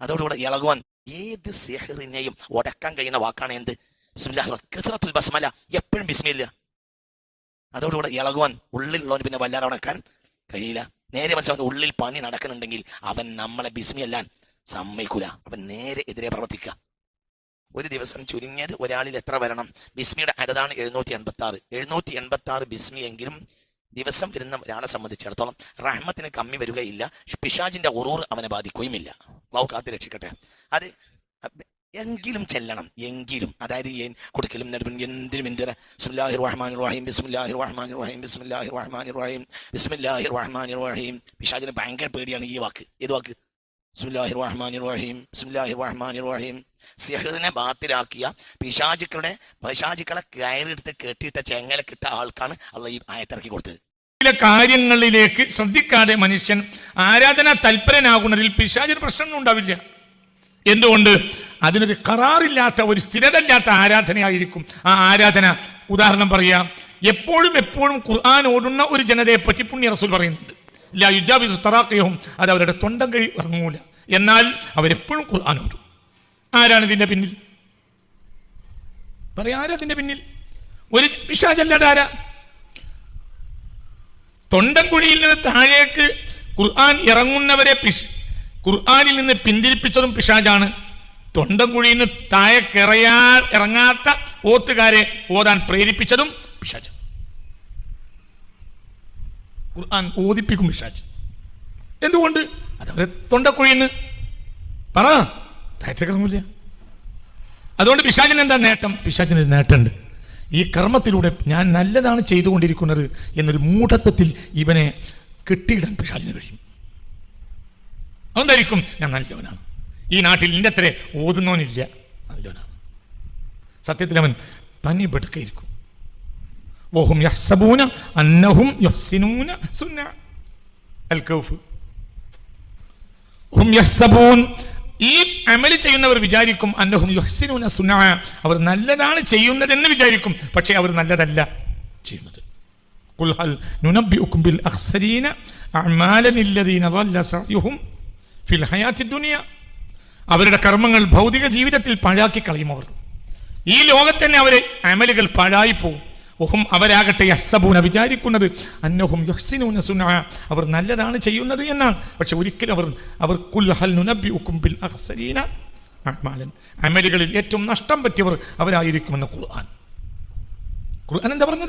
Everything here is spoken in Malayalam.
അതോടുകൂടെ ഇളകുവാൻ ഏത് സെഹറിനെയും ഉടക്കാൻ കഴിയുന്ന വാക്കാണ് എന്ത്? ബിസ്മില്ലാഹി റഹ്മാൻ- ബസ്മല. എപ്പോഴും ബിസ്മില്ല. അതോടുകൂടെ ഇളകുവാൻ ഉള്ളിലുള്ളവന് പിന്നെ വല്ലാതെ ഉണക്കാൻ കഴിയില്ല. നേരെ മനസ്സിലാവുന്ന ഉള്ളിൽ പണി നടക്കുന്നുണ്ടെങ്കിൽ അവൻ നമ്മളെ ബിസ്മിയല്ലാൻ സമ്മതിക്കൂല. അവൻ നേരെ എതിരെ പ്രവർത്തിക്കുക. ഒരു ദിവസം ചുരുങ്ങിയത് ഒരാളിൽ എത്ര വരണം? ബിസ്മിയുടെ അടുതാണ് എഴുന്നൂറ്റി എൺപത്തി ആറ് എഴുന്നൂറ്റി എൺപത്തി ആറ് ബിസ്മി എങ്കിലും ദിവസം വരുന്ന ഒരാളെ സംബന്ധിച്ചിടത്തോളം റഹ്മത്തിന് കമ്മി വരികയില്ല. പിശാജിന്റെ ഉറൂർ അവനെ ബാധിക്കുകയുമില്ല. വാവ് കാത്തി രക്ഷിക്കട്ടെ. അത് എങ്കിലും ചെല്ലണം. എങ്കിലും. അതായത് കൊടുക്കലും നെടുവും എന്തിനും എന്തിന് ബിസ്മില്ലാഹി റഹ്മാൻ റഹീം ബിസ്മില്ലാഹി റഹ്മാൻ റഹീം ബിസ്മില്ലാഹി റഹ്മാൻ റഹീം ബിസ്മില്ലാഹി റഹ്മാൻ റഹീം പിശാജിന് ഭയങ്കര പേടിയാണ് ഈ വാക്ക്. ഏത് വാക്ക്? ബിസ്മില്ലാഹി റഹ്മാൻ റഹീം ബിസ്മില്ലാഹി റഹ്മാൻ റഹീം സിഹറിനെ ബാത്തിലാക്കിയ പിശാചുക്കളുടെ പിശാചുക്കളെ കയറിയെടുത്ത് കെട്ടിയിട്ട ചെങ്ങല കിട്ട ആൾക്കാണ് അള്ള ഈ ആയത്തിറക്കി കൊടുത്തത്. ചില കാര്യങ്ങളിലേക്ക് ശ്രദ്ധിക്കാതെ മനുഷ്യൻ ആരാധന തൽപരനാകുന്നതിൽ പിശാചിന് പ്രശ്നമൊന്നും ഉണ്ടാവില്ല. എന്തുകൊണ്ട്? അതിനൊരു കറാറില്ലാത്ത ഒരു സ്ഥിരതയില്ലാത്ത ആരാധനയായിരിക്കും. ആ ആരാധന ഉദാഹരണം പറയാം. എപ്പോഴും എപ്പോഴും ഖുർആൻ ഓടുന്ന ഒരു ജനതയെ പറ്റി പുണ്യ റസൂൽ പറയുന്നുണ്ട്. ഇല്ല അത് അവരുടെ തൊണ്ടം കഴി ഇറങ്ങൂല. എന്നാൽ അവരെപ്പോഴും ഖുർആൻ ഓരും ആരാണ് ഇതിന്റെ പിന്നിൽ? പറയാ ആരാ ഇതിന്റെ പിന്നിൽ? ഒരു പിശാചല്ലാതെ ആരാ? തൊണ്ടൻകുഴിയിൽ നിന്ന് താഴേക്ക് ഖുർആൻ ഇറങ്ങുന്നവരെ പിശ് ഖുർആാനിൽ നിന്ന് പിന്തിരിപ്പിച്ചതും പിശാജാണ് തൊണ്ടൻകുഴിയിൽ നിന്ന് താഴേക്കിറയാ ഇറങ്ങാത്ത ഓത്തുകാരെ ഓതാൻ പ്രേരിപ്പിച്ചതും പിശാജ് ഖുർആൻ ഓദിപ്പിക്കും പിശാച്ച്. എന്തുകൊണ്ട്? അതവരെ തൊണ്ടക്കുഴിന്ന് പറ. താഴത്തേക്ക് അതുകൊണ്ട് പിശാചിന് എന്താ നേട്ടം? പിശാചിന് ഒരു നേട്ടമുണ്ട്. ഈ കർമ്മത്തിലൂടെ ഞാൻ നല്ലതാണ് ചെയ്തുകൊണ്ടിരിക്കുന്നത് എന്നൊരു മൂഢത്വത്തിൽ ഇവനെ കെട്ടിയിടാൻ പിശാചിന് കഴിയും. അതെന്തായിരിക്കും? ഞാൻ നല്ലവനാണ്. ഈ നാട്ടിൽ ഇന്നത്രേ ഓതുന്നവനില്ല. നല്ലവനാണ്. സത്യത്തിൽ അവൻ തനി ബെടുക്കായിരിക്കും. ഓഹും യഹ്സബൂന അന്നഹും യഹ്സിനൂന ഹും ഈ അമലി ചെയ്യുന്നവർ വിചാരിക്കും അന്നഹും യുഹ്സിനൂന സുന അവർ നല്ലതാണ് ചെയ്യുന്നതെന്ന് വിചാരിക്കും. പക്ഷേ അവർ നല്ലതല്ല ചെയ്യുന്നത്. ബിൽ ഫിൽ അവരുടെ കർമ്മങ്ങൾ ഭൗതിക ജീവിതത്തിൽ പാഴാക്കി കളയും അവർ. ഈ ലോകത്തന്നെ അവരെ അമലുകൾ പാഴായി പോകും ഒഹും അവരാകട്ടെ യഹ്സബൂന വിചാരിക്കുന്നത്. അന്നഹും യഹ്സിനൂന സുന അവർ നല്ലതാണ് ചെയ്യുന്നത് എന്നാണ്. പക്ഷെ ഒരിക്കലും അവർ അവർ കുൽഹൽ ഹൽ നുനബ്ബിഉക്കും ബിൽ അഖ്സരീന അഅമാലൻ അമലുകളിൽ ഏറ്റവും നഷ്ടം പറ്റിയവർ അവരായിരിക്കുമെന്ന് ഖുർആൻ. ഖുർആൻ എന്താ പറഞ്ഞത്?